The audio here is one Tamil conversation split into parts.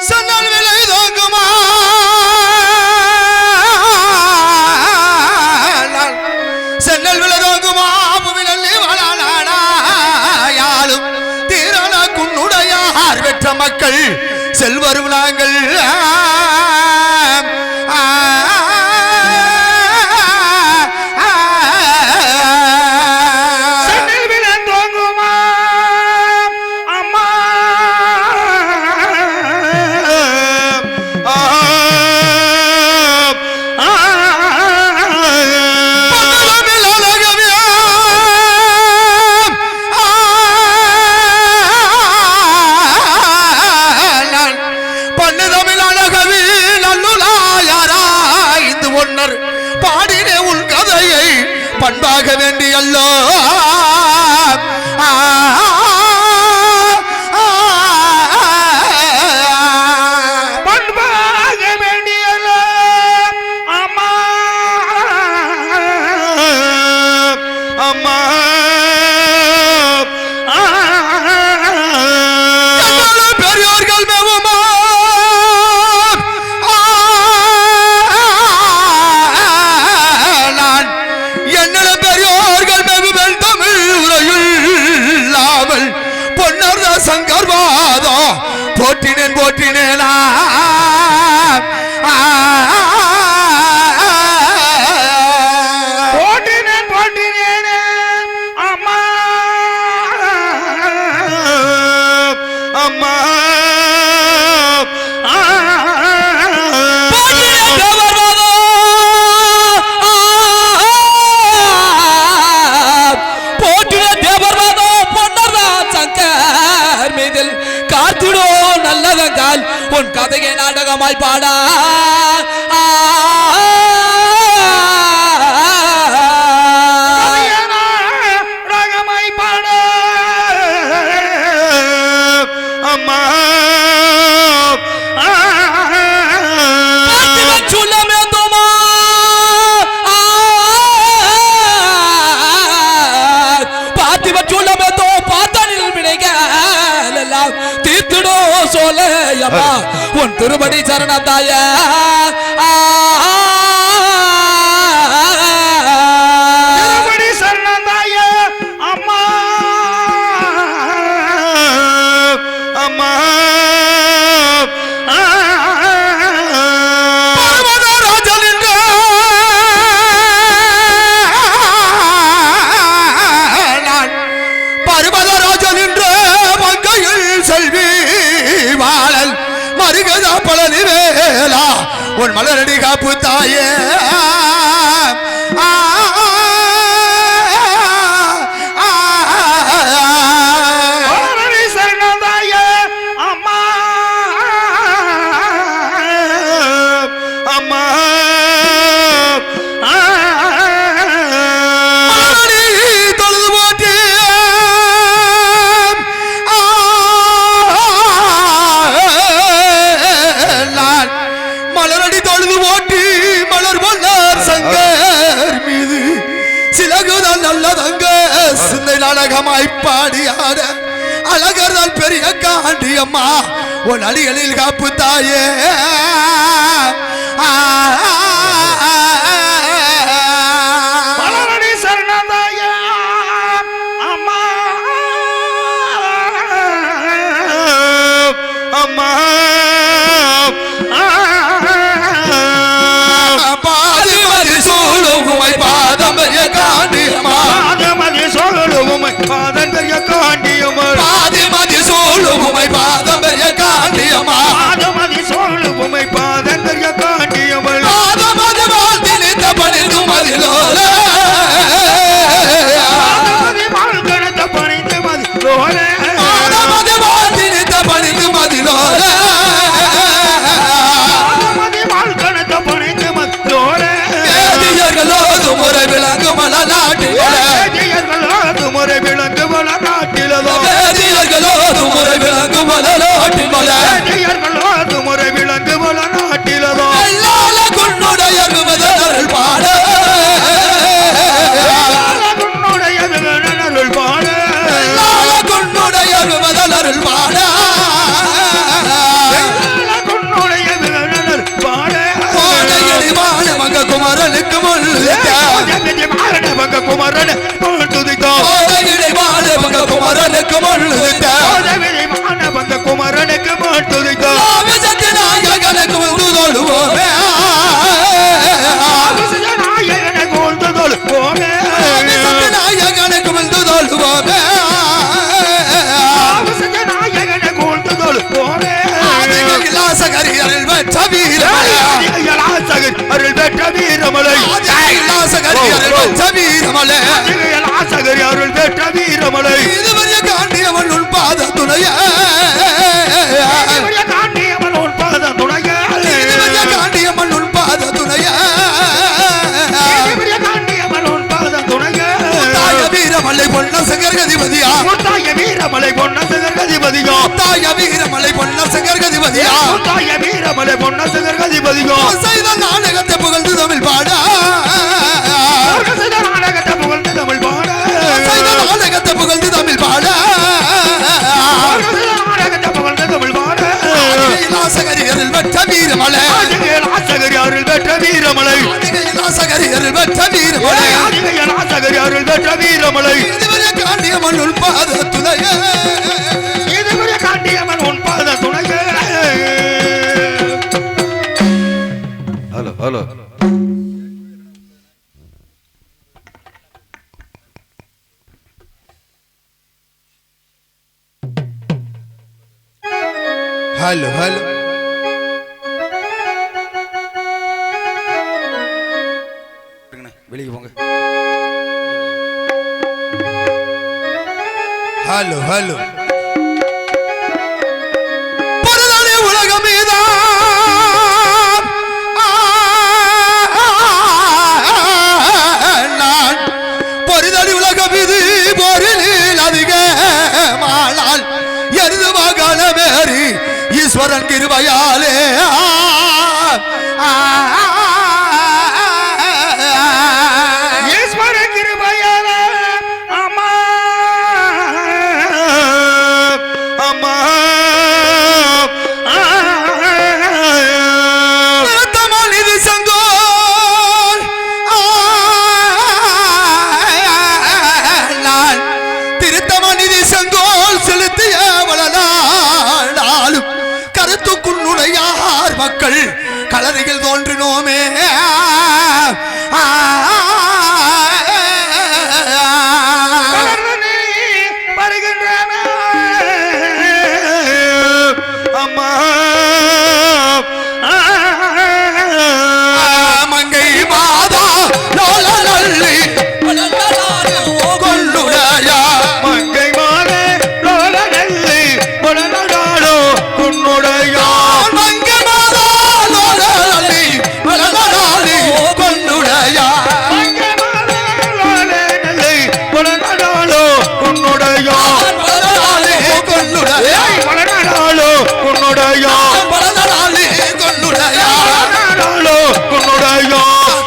சொன்னால் விலை தோங்குமா சென்னல் விலை தோங்குமா புவிலி வளாலும் திரள குன்னுடையார் பெற்ற மக்கள் செல்வரும் நாங்கள் பாடினார். பாடின உன் கதையை பண்பாக வேண்டியல்லோ. ஆ உன் கதையை நாடகமாய் பாடா. திருபடி சரணம் தாயா. மலரடி காப்பு தாயே. ஆண்டி அம்மா உன் அடிகளில் காப்பு தாயே. பாதம் காண்டி பாதம் சோழ பாதம் ஆட்டு மலை ஆட்டு மலை ஜெகஜமான மங்க குமரனுக்கு முள் ஜெகஜமான மங்க குமரன் துதித்தோம் ஜெகஜமான மங்க குமரனுக்கு முள் ஜெகஜமான மங்க குமரனுக்கு முள் துதித்தோம் ஜெகனுக்கு வந்து தோடுவோம் சகரியல் வச்ச வீரா வீரமலை. அதிக விலாசகரியரில் வெற்ற வீரமலை. அதிகலாசகர் அருள் பெற்ற வீரமலை. இதுவரைய காண்டியவன் உன் பாத துணைய வீரமலை பொன்ன சங்கர் கதிபதியா முத்தாய வீரமலை பொன்ன சகர்கதிபதியோ தாய வீரமலை பொன்ன சங்கர் கதிபதியா முத்தாய வீரமலை பொன்ன சகர்கதிபதியோ செய்த நாடகத்தை புகழ்ந்து தமிழ் பாட. விலாசகரியரில் வெற்ற வீரமலை. அதிகலாசகர் அருள் பெற்ற வீரமலை. அதிக விலாசகரியரில் வெற்ற வீரமலை. அதிகலாசகர் அருள் பெற்ற வீரமலை. இதுவரைய காண்டியவன் உன் பாத துணைய இதுவரை காண்டியவன் உன் பாத துணைய ஹலோ ஹலோ. Hello hello. வெளியே போங்க. ஹலோ ஹலோ ஈஸ்வரன் கிருபையாலே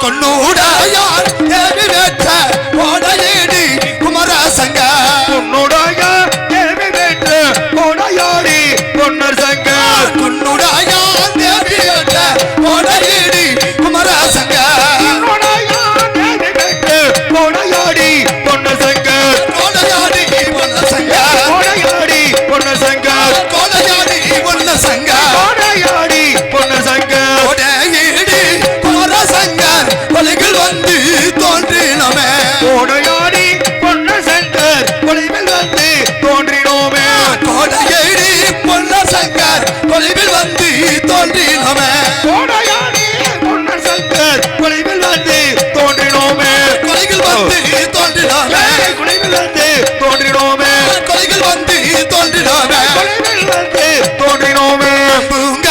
கொன்னுடையார் தேவி வேற்ற ஓடையேடி குமரசங்க. உன்னுடைய தேவி வேற்று உடையாடி பொன்னர் சங்கர் கொன்னுடையார்? வந்து தோன்றினமே ஒளிவில் வந்து தோன்றினோமே கொலைகள் வந்து தோன்றினமே ஒளிவில் வந்து தோன்றினோமே பூங்காரி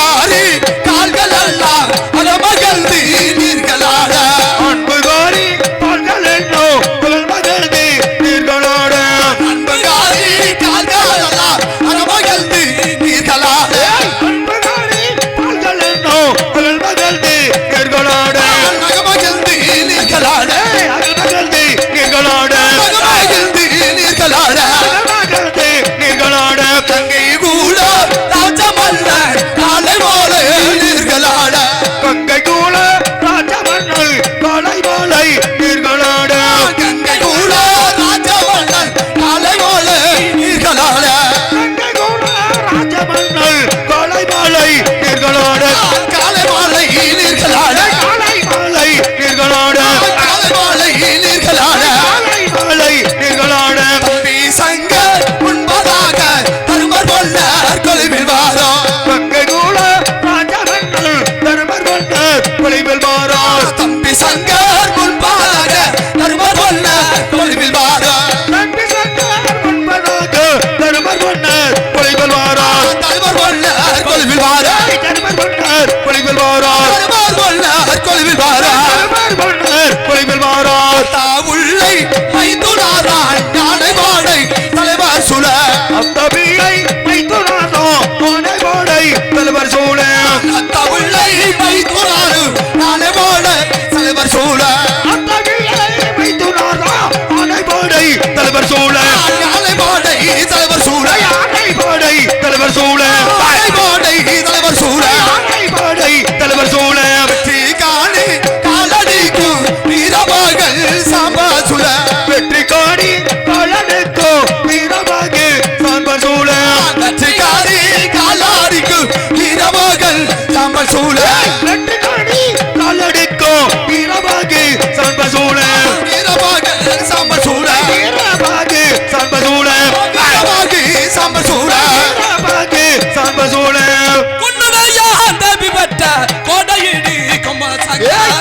போறோம் தம்பி சங்கர் முன்பாக தர்ம கொல்ல கொள்வில் வாரா. தம்பி சங்கர் முன்பாக தர்ம கொல்ல கொள்வில் வாரா. தலைவர் கொல்ல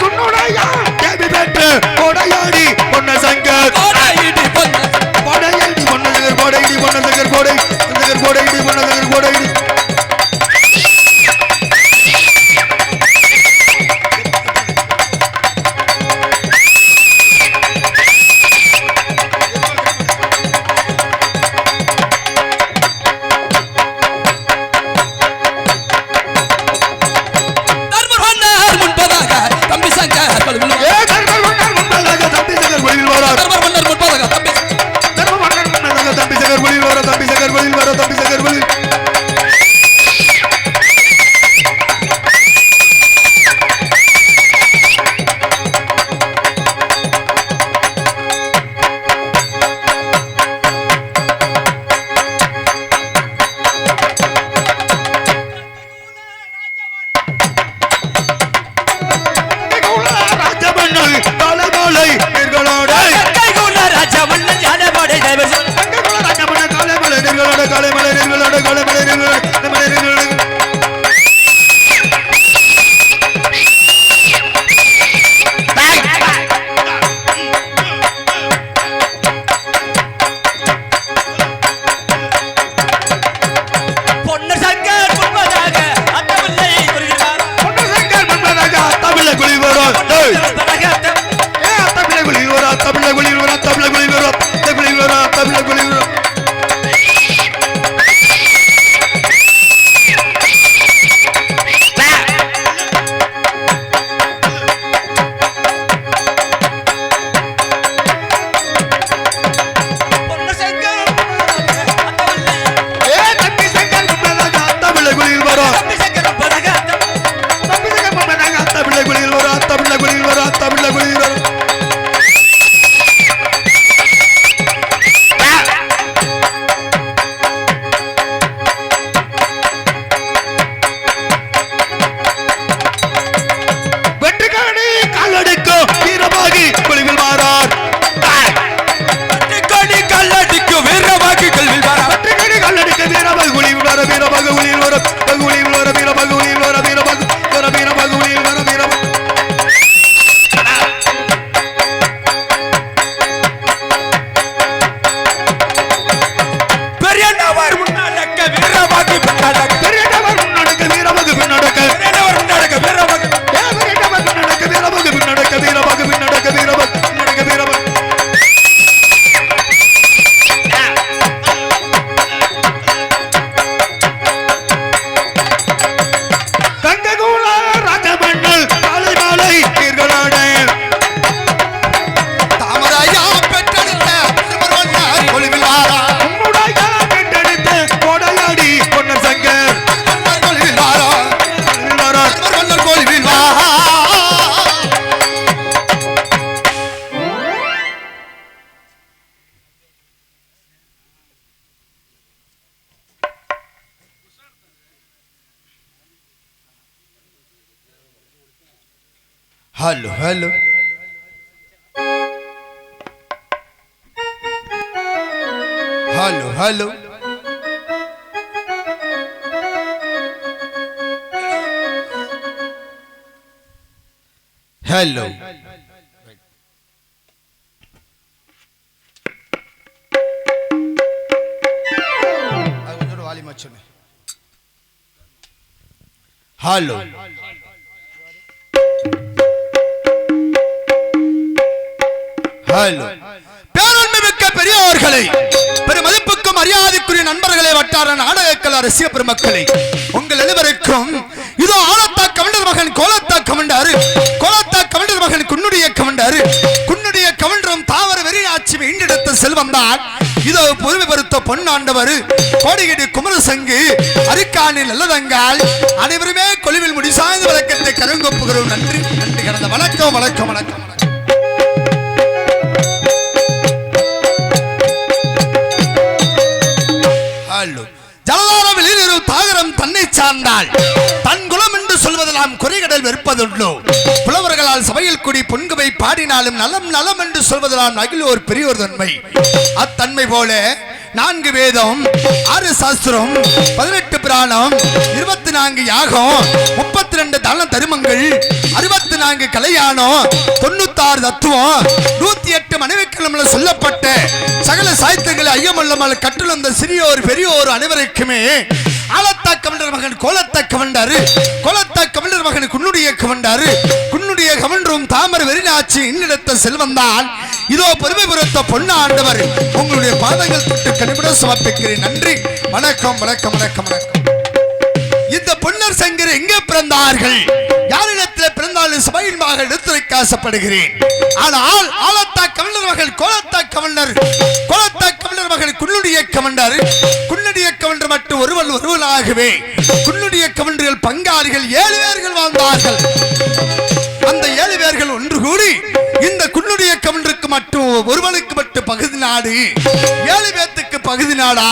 சொன்னோட hello hello hello hello hello hello ரசிக பெருமக்களை உங்கள் அனைவருக்கும் இதோ ஆலத்தா கவண்டர் மகன் கோலத்தா கவண்டாரு கோலத்தா கவண்டர் மகன் குன்னுடைய கவண்டாரு குன்னுடைய கவண்டரும் தாவர வெறியாட்சி மீண்டெடுத்த செல்வம் தான். இதோ பொறுமை பொருத்த பொன்னாண்டவர் கோடிகடி குமரசங்கு அரிக்காணி நல்லதங்கால் அனைவருமே கொலுவில் முடிசாய்ந்த வழக்கத்தை கருங்கொப்புகிறோம் நன்றி நன்றி. கடந்த வணக்கம் வணக்கம் வணக்கம். ஹலோ. ஜலதார சார்ந்தாள். தன் குலம் என்று சொல்வதெல்லாம் குறைகடல் வெறுப்பதுள்ளோ புலவர்களால் சபையில் கூடி பொன்குவை பாடினாலும் நலம் நலம் என்று சொல்வதெல்லாம் ஒரு பெரியோர் தன்மை அத்தன்மை போல நான்கு வேதம் ஆறு சாஸ்திரம் பதினெட்டு பிராணம் இருபத்தி நான்கு யாகம் முப்பத்தி ரெண்டு தன தருமங்கள் அறுபத்தி நான்கு கலையானம் தொண்ணூத்தாறு தத்துவம் நூத்தி எட்டு மனைவிக்கிழமை சொல்லப்பட்ட சகல சாய்த்தங்களை ஐயமல்லமல் கற்றுள்ள சிறியோர் பெரியோர் அனைவருக்குமே ஆலத்தா கமண்டர் மகன் கோலத்தா கவண்டாரு கோலத்தா கமண்டர் மகன் குன்னுடைய கவண்டாரு குன்னுடைய கமண்டரும் தாமர வெறிநாச்சி இன்னிடத்த செல்வந்தான். இதோ பெருமைபுரத்த பொண்ணு ஆண்டவர் உங்களுடைய பாதங்கள் தொட்டு கனிவிட சமர்ப்பிக்கிறேன். நன்றி. வணக்கம் வணக்கம் வணக்கம் வணக்கம். இந்த சங்கர் எங்கே பிறந்தார்கள்? யாரிடத்தில் பிறந்தாலும் சபையின் மகள் எடுத்துரைக்க ஆசைப்படுகிறேன். ஆனால் ஆலத்தா கவர்னர் மகள் கோலத்தா கவர்னர் கோலத்தா கவர்னர் மகள் குன்னுடைய கவர்னர் குன்னுடைய கவர்னர் மட்டும் ஒருவன் ஒருவனாகவே குன்னுடைய கவர்னர்கள் பங்காளிகள் ஏழு பேர்கள் வாழ்ந்தார்கள். அந்த ஏழு பேர்கள் ஒன்று கூடி இந்த குன்னுடைய கவர்னருக்கு மட்டும் ஒருவனுக்கு மட்டும் பகுதி நாடு ஏழு பேர்த்துக்கு பகுதி நாடா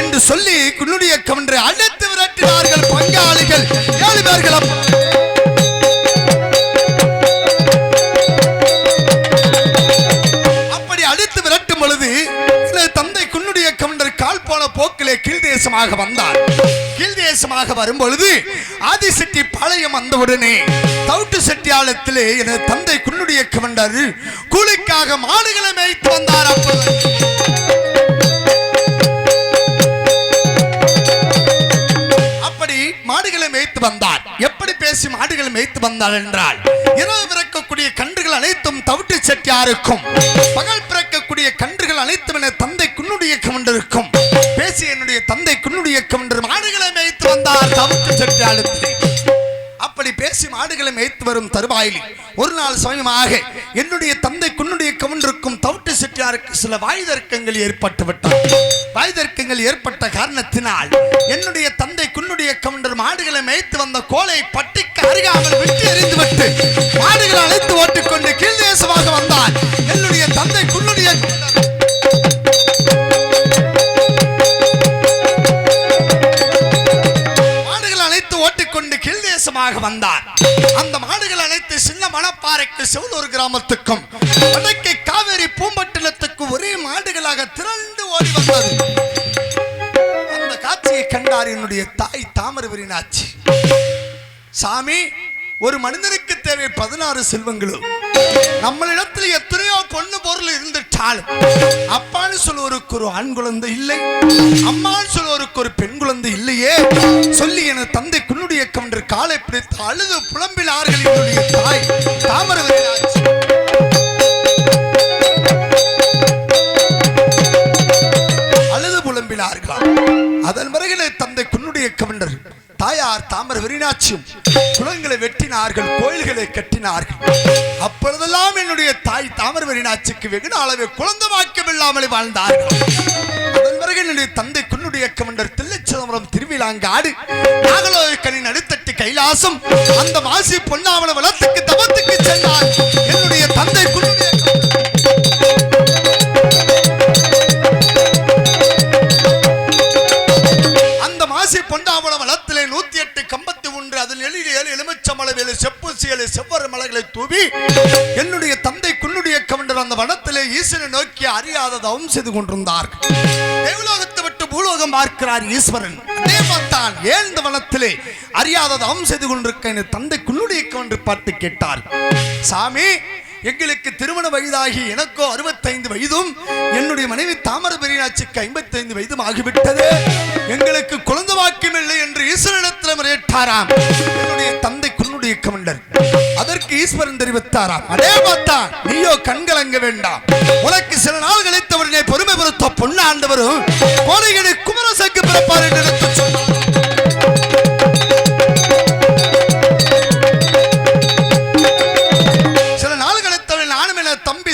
என்று சொல்லி குன்னுடைய கவர்னரை அழைத்து ஏழு அப்படி அடித்து விரட்டும் பொழுது தந்தை குன்னுடைய கவுண்டர் கால் போன போக்கிலே கீழ் தேசமாக வந்தார். கீழ் தேசமாக வரும் பொழுது ஆதிசெட்டி பாளையம் வந்தவுடனே தவுட்டு செட்டியாளத்திலே எனது தந்தை குன்னுடைய கவுண்டர் கூலிக்காக மாடுகளை மேய்த்து வந்தார் அப்பொழுது. மாடுகளை என்றால் இரவு பிறக்கக்கூடிய கன்றுகள் அனைத்தும் தவிட்டு செட்டியாருக்கும் பகல் பிறக்கக்கூடிய கன்றுகள் அனைத்தும் என தந்தை குன்னுடைய கமண்டருக்கும் பேசி என்னுடைய தந்தை குன்னுடைய கமண்டர் மாடுகளை மேய்த்து வந்தார் தவிட்டு செட்டியாளுக்கு பேசி மாடுகளை மேய்த்து வரும் தருவாயில். ஒரு நாள் சமயமாக என்னுடைய தந்தை குன்னுடைய கவுண்டருக்கும் தவிட்டு செட்டியாருக்கு சில வாய் தர்க்கங்கள் ஏற்பட்டு விட்டன வாய் ஏற்பட்ட காரணத்தினால் என்னுடைய தந்தை குன்னுடைய கவுண்டர் மாடுகளை மேய்த்து வந்த கோலை பட்டிக்கு அருகாமல் விட்டு எறிந்துவிட்டு மாடுகளை அழைத்து ஓட்டிக்கொண்டு கீழ் தேசமாக வந்தார் என்னுடைய தந்தை குன்னுடைய அனைத்து கீழ் தேசமாக வந்தார். அந்த மாடுகள் அனைத்து சின்ன மணப்பாறைக்கு செவலூர் கிராமத்துக்கும் வடக்கே காவேரி பூம்பட்டினத்துக்கு ஒரே மாடுகளாக திரண்டு ஓடி வந்தது. அந்த காட்சியை கண்டார் என்னுடைய தாய் தாமரவரினாச்சி சாமி ஒரு மனிதனுக்கு தேவை பதினாறு செல்வங்களும். நம்மளிடத்தில் எத்தனையோ பொண்ணு பொருள் இருந்துட்டாலும் அப்பான்னு சொல்லுவருக்கு ஒரு ஆண் குழந்தை இல்லை அம்மான்னு சொல்லுவருக்கு ஒரு பெண் குழந்தை இல்லையே. சொல்லி எனது தந்தை குன்னுடைய கவுண்டர் காலை பிடித்து அழுது புலம்பினார்கள் என்னுடைய தாய் தாமரவரினாச்சி அழுது புலம்பினார்களாம் அதன் பிறகு தந்தை குன்னுடைய கவண்டர் தாயார் தாமர வெறினாச்சியும் குளங்களை கட்டினார்கள் கோயில்களை கட்டினார்கள். அப்பொழுதெல்லாம் என்னுடைய தாய் தாமர வெறினாச்சிக்கு வெகு நாளவே குழந்தை வாக்கியம் இல்லாமல் வாழ்ந்தார்கள். அதன் பிறகு என்னுடைய தந்தை குன்னுடைய கமண்டர் தில்லைச்சிதம்பரம் திருவிழாங்காடு நாகலோகனின் அடுத்தட்டு கைலாசம் அந்த மாசி பொன்னாமல வளத்துக்கு தவத்துக்கு சென்றார். என்னுடைய தந்தை அதில் எழில் ஏழு எலுமிச்சை செப்பு செவ்வர மலைகளை தூவி என்னுடைய தந்தை குன்னுடைய கவண்டர் அந்த வனத்திலே ஈசனை நோக்கி அறியாததாவும் செய்து கொண்டிருந்தார். தேவலோகத்தை விட்டு பூலோகம் பார்க்கிறார் ஈஸ்வரன். தேவத்தான் ஏழ்ந்த வனத்திலே அறியாததாவும் செய்து கொண்டிருக்க என் தந்தை குன்னுடைய கவண்டர் பார்த்து கேட்டார் சாமி எங்களுக்கு திருமண வயதாகி எனக்கோ அறுபத்தைந்து வயதும் என்னுடைய மனைவி தாமர பெரியனாட்சிக்கு ஐம்பத்தைந்து வயதும் ஆகிவிட்டது. எங்களுக்கு குழந்தை வாக்கியம் இல்லை என்று ஈஸ்வரனிடத்தில் முறையிட்டாராம். என்னுடைய தந்தை குன்னுடைய கமண்டர் அதற்கு ஈஸ்வரன் தெரிவித்தாராம். அடே பார்த்தா நீயோ கண்கலங்க வேண்டாம். உனக்கு சில நாள் கழித்தவரனே பொறுமை பொறுத்த பொன்னாண்டவரும் கோடைகளை குமரசக்கு பிறப்பார் என்று சொன்னார்.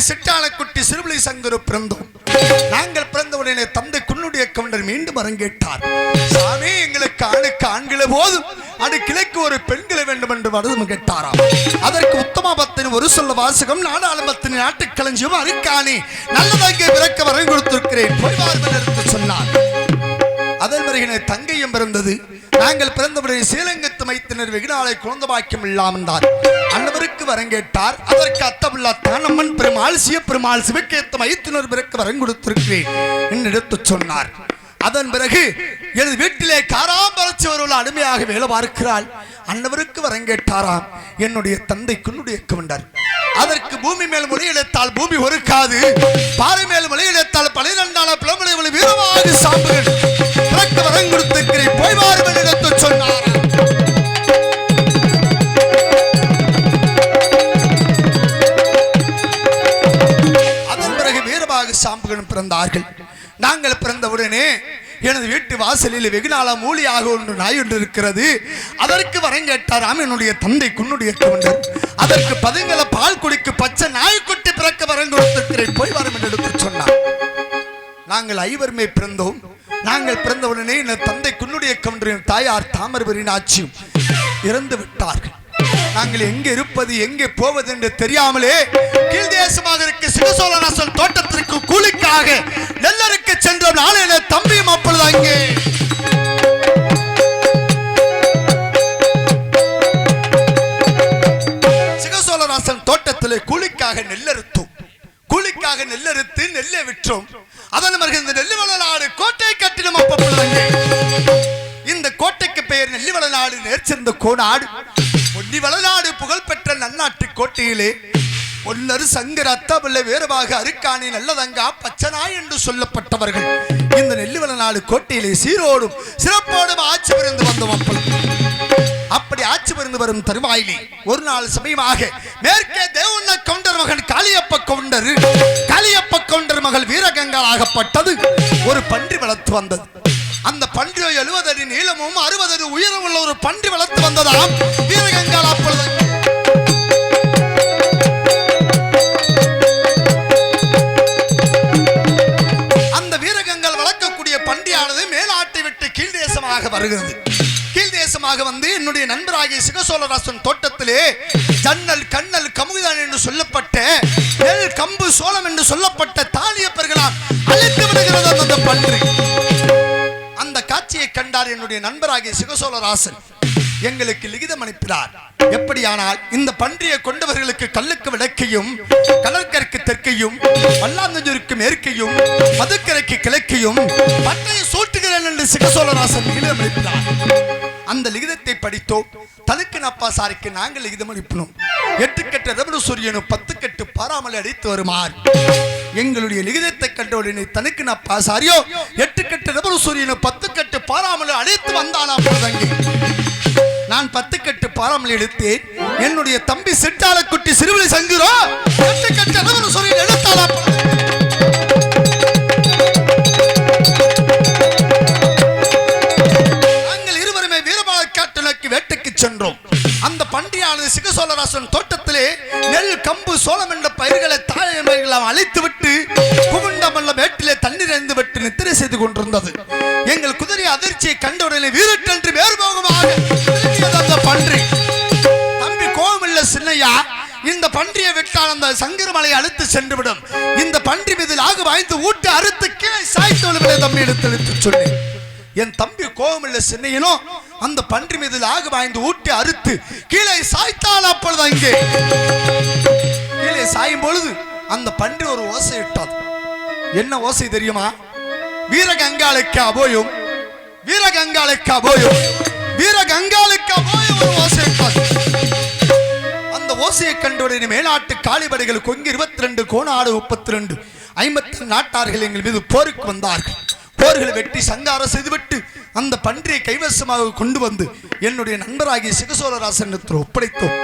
சிற்றாலக்குட்டி சிறுபிளை சங்கரு பிறந்தோம். நாங்கள் பிறந்தவுடனே தந்தை குன்னுடைய கவுண்டர் மீண்டும் அரங்கேட்டார் சாமி எங்களுக்கு ஆணுக்கு ஆண்களை போதும் அது கிளைக்கு ஒரு பெண்களை வேண்டும் என்று வரதும் கேட்டாராம். அதற்கு உத்தமாபத்தின் ஒரு சொல்ல வாசகம் நாடாளுமத்தின் நாட்டுக்களஞ்சியம் அருக்காணி நல்லதாக பிறக்க வரம் கொடுத்திருக்கிறேன் போய் வாருங்கள் என்று சொன்னார். அதன் பிறகு தங்கையும் பிறந்தது. நாங்கள் பிறந்தவுடனே சீலங்கத்து மைத்தினர் வெகுநாளை குழந்த பாக்கியம் இல்லாமந்தார் அன்னவருக்கு வரங்கேட்டார். அதற்கு அத்தமில்லா தானம்மன் பெருமாள் சிய பெருமாள் சிவக்கேத்த மைத்தினர் பிறகு வரம் கொடுத்திருக்கிறேன் என்று எடுத்துச் சொன்னார். அதன் பிறகு எனது வீட்டிலே காராம்பரச்சி வருவள் அடிமையாக வேலை பார்க்கிறாள். அன்னவருக்கு வரங்கேட்டாராம். என்னுடைய தந்தை குன்னுடைய கவண்டார். அதற்கு பூமி மேல் முறையிடத்தால் பூமி ஒருக்காது. பாறை மேல் முறையிடத்தால் பனிரெண்டான பிளம்பலை ஒளி வீரமாக சாப்பிடுகிறேன் எனது வீட்டு வாசலில் வெகு நாளா மூலியாக ஒன்று நாய் ஒன்று இருக்கிறது. அதற்கு வரங்கேட்டாராம் என்னுடைய தந்தை குன்னுடைய கவண்டர். அதற்கு பதுங்கல பால் குடிக்கு பச்சை நாய்க்குட்டி பிறக்க வரம் கொடுத்திருக்கிறேன். போய் வரம் என்று எடுத்து சொன்னார். நாங்கள் ஐவருமே பிறந்தோம். நாங்கள் பிறந்தவுடனே என் தந்தை குன்னுடைய கவுண்டரின் தாயார் தாமரபரின் ஆட்சியும் இறந்து விட்டார்கள். நாங்கள் எங்கே இருப்பது எங்கே போவது என்று தெரியாமலே கீழ் தேசமாக இருக்க சிவசோழநாசன் தோட்டத்திற்கு கூலிக்காக நெல்லருக்கு சென்ற நாளையில தம்பியும் அப்பொழுது அங்கே. சிவசோழராசன் தோட்டத்திலே கூலிக்காக நெல்லறுத்தோம். கூலிக்காக நெல்லறுத்து நெல்லை விற்றோம். அதன் பிறகு இந்த நெல்லிவளநாடு கோட்டை கட்டிடம் அப்பப்படுவாங்க இந்த கோட்டைக்கு பெயர் நெல்லிவளநாடு நேர்ச்சிருந்த கோநாடு இவ்வளநாடு புகழ்பெற்ற நன்னாட்டு கோட்டையிலே பொன்னரு சங்கர் அத்தாபிள்ளை வேறுபாக அருக்காணி நல்லதங்கா பச்சனாய் என்று சொல்லப்பட்டவர்கள். இந்த நெல்லிவளநாடு கோட்டையிலே சீரோடும் சிறப்போடும் ஆட்சி புரிந்து வந்த மக்கள் அப்படி ஆட்சி புரிந்து வரும் தருவாயிலே ஒரு நாள் சமயமாக மேற்கே தேவன கவுண்டர் மகன் காளியப்ப கவுண்டர் காளியப்ப கவுண்டர் மகள் வீரகங்காளாகப்பட்டது ஒரு பன்றி வளர்த்து வந்தது. அந்த பன்றி எழுபது அடி நீளமும் அறுபது அடி உயரம் உள்ள ஒரு பன்றி வளர்த்து வந்ததாம். வீரகங்கால் அப்பொழுது அந்த வீரகங்கள் வளர்க்கக்கூடிய பண்டியானது மேலாட்டை விட்டு கீழ்தேசமாக வருகிறது. கீழ்தேசமாக வந்து என்னுடைய நண்பராகிய சிவசோழராசன் தோட்டத்திலே ஜன்னல் கண்ணல் கமுகுதான் என்று சொல்லப்பட்ட நெல் கம்பு சோளம் என்று சொல்லப்பட்ட தாலியப்பர்களால் அழைத்து விடுகிறது அந்த பன்றி. காட்சியை என்னுடைய நண்பராகிய சிவசோழராசன் எங்களுக்கு லிகிதம் அனுப்பினார். எப்படியானால் இந்த பன்றியை கொண்டவர்களுக்கு கல்லுக்கு விளக்கையும் கடற்கரைக்கு தெற்கையும் வல்லாந்தஞ்சூருக்கு மேற்கையும் மதுக்கரைக்கு கிழக்கையும் பட்டையை சூட்டுகிறேன் என்று சிவசோழராசன் லிகிதம் அனுப்பினார் அந்த லிகிதத்தை படித்தோம் தனுக்கு நப்பா சாரிக்கு நாங்கள் லிகிதம் அனுப்பினோம் எட்டு கெட்ட ரவணு சூரியனும் பத்து கட்டு பாராமல் அடித்து வருமாறு எங்களுடைய லிகிதத்தை கண்ட உடனே தனுக்கு நப்பா சாரியோ எட்டு கெட்ட ரவணு சூரியனும் பத்து கட்டு பாராமல் அழைத்து வந்தானா பொழுதங்கே நான் பத்து கட்டு பாராமல் எடுத்தேன். என்னுடைய தம்பி சிட்டாளக்குட்டி சிறுவிலை சங்குரோ பத்து கட்டு சொல்லி சூரியன் நாங்கள் இருவருமே வீரபால காட்டுக்கு வேட்டைக்கு சென்றோம். அந்த பண்டியானது சிகசோழராசன் தோட்டத்திலே நெல் கம்பு சோளம் என்ற பயிர்களை தாயமைகளாம் அழைத்து விட்டு குகுண்டமல்ல வேட்டிலே தண்ணீர் அறிந்து விட்டு நித்திரை செய்து கொண்டிருந்தது. எங்கள் குதிரை அதிர்ச்சியை கண்டவுடனே வீரட்டென்று வேறு பன்றியை விட்டால் அந்த சங்கரமலை அழுத்து சென்றுவிடும். இந்த பன்றி மீதில் ஆகு வாய்ந்து ஊட்டு அறுத்து கீழே சாய்த்து விழுவிட தம்பி எடுத்து எடுத்து சொன்னேன் என் தம்பி கோபமில்ல சின்னையனும் அந்த பன்றி மீதில் ஆகு வாய்ந்து ஊட்டி அறுத்து கீழே சாய்த்தால் அப்பொழுது அங்கே. கீழே சாயும் பொழுது அந்த பன்றி ஒரு ஓசை இட்டாது என்ன ஓசை தெரியுமா? வீரகங்காளுக்கு அபோயும். வீரகங்காளுக்கு அபோயும். வீரகங்காளுக்கு அபோயும் ஒரு ஓசை இட்டாது ஓசையை கண்டவுடனே மேலாட்டு காளிபடைகள் கொங்கு இருபத்தி ரெண்டு கோணாடு முப்பத்தி ரெண்டு ஐம்பத்தி நாட்டார்கள் எங்கள் மீது போருக்கு வந்தார்கள். போர்களை வெட்டி சங்காரம் செய்துவிட்டு அந்த பன்றியை கைவசமாக கொண்டு வந்து என்னுடைய நண்பராகிய சிகசோழராசனத்தில் ஒப்படைத்தோம்.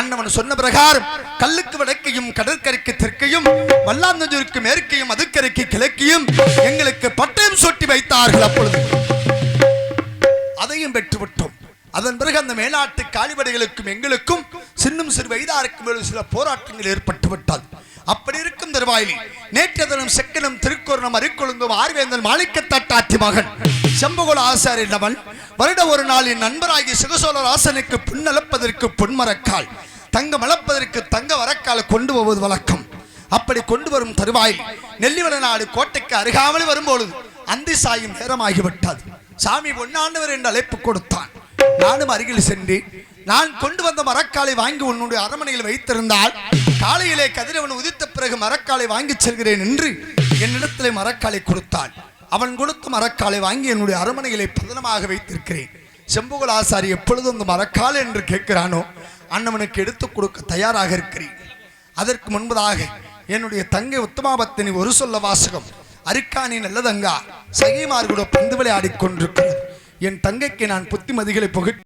அண்ணவன் சொன்ன பிரகாரம் கல்லுக்கு வடக்கையும் கடற்கரைக்கு தெற்கையும் வல்லாந்தஞ்சூருக்கு மேற்கையும் அதுக்கரைக்கு கிழக்கையும் எங்களுக்கு பட்டயம் சொட்டி வைத்தார்கள் அப்பொழுது. அதையும் பெற்றுவிட்டோம். அதன் பிறகு அந்த மேலாட்டு காலிபடைகளுக்கும் எங்களுக்கும் சின்னும் சிறு வயதாருக்கும் இடையில் சில போராட்டங்கள் ஏற்பட்டு விட்டால். அப்படி இருக்கும் தருவாயில் நேற்றைய தினம் செக்கனம் திருக்கோரணம் அரிக்கொழுந்தும் ஆர்வேந்தன் மாளிக்கத்தாட்டாத்தி மகன் செம்பகுல ஆசாரி நவன் வருட ஒரு நாளின் நண்பராகி சிவசோழர் ஆசனுக்கு புண்ணளப்பதற்கு பொன்மரக்கால் தங்கம் அளப்பதற்கு தங்க வரக்கால் கொண்டு போவது வழக்கம். அப்படி கொண்டு வரும் தருவாயில் நெல்லிவள நாடு கோட்டைக்கு அருகாமல் வரும்பொழுது அந்தி சாயும் நேரமாகிவிட்டது. சாமி பொன்னாண்டவர் என்று அழைப்பு கொடுத்தான். நானும் அருகில் சென்றேன். நான் கொண்டு வந்த மரக்காலை வாங்கி உன்னுடைய அரமனையில் வைத்திருந்தால் காலையிலே கதிரவன் உதித்த பிறகு மரக்காலை வாங்கி செல்கிறேன் என்று என்னிடத்திலே மரக்காலை கொடுத்தாள். அவன் கொடுத்த மரக்காலை வாங்கி என்னுடைய அரமனையிலே பதனமாக வைத்திருக்கிறேன். செம்புகல் ஆசாரி எப்பொழுதும் அந்த மரக்கால் என்று கேட்கிறானோ அண்ணவனுக்கு எடுத்துக் கொடுக்க தயாராக இருக்கிறேன். அதற்கு முன்பதாக என்னுடைய தங்கை உத்தமாபத்தினி ஒரு சொல்ல வாசகம் அரிக்காணி நல்லதங்கா சகிமார்களோட பந்து விளையாடி கொண்டிருக்கிறது. என் தங்கைக்கு நான் புத்திமதிகளை புகழ்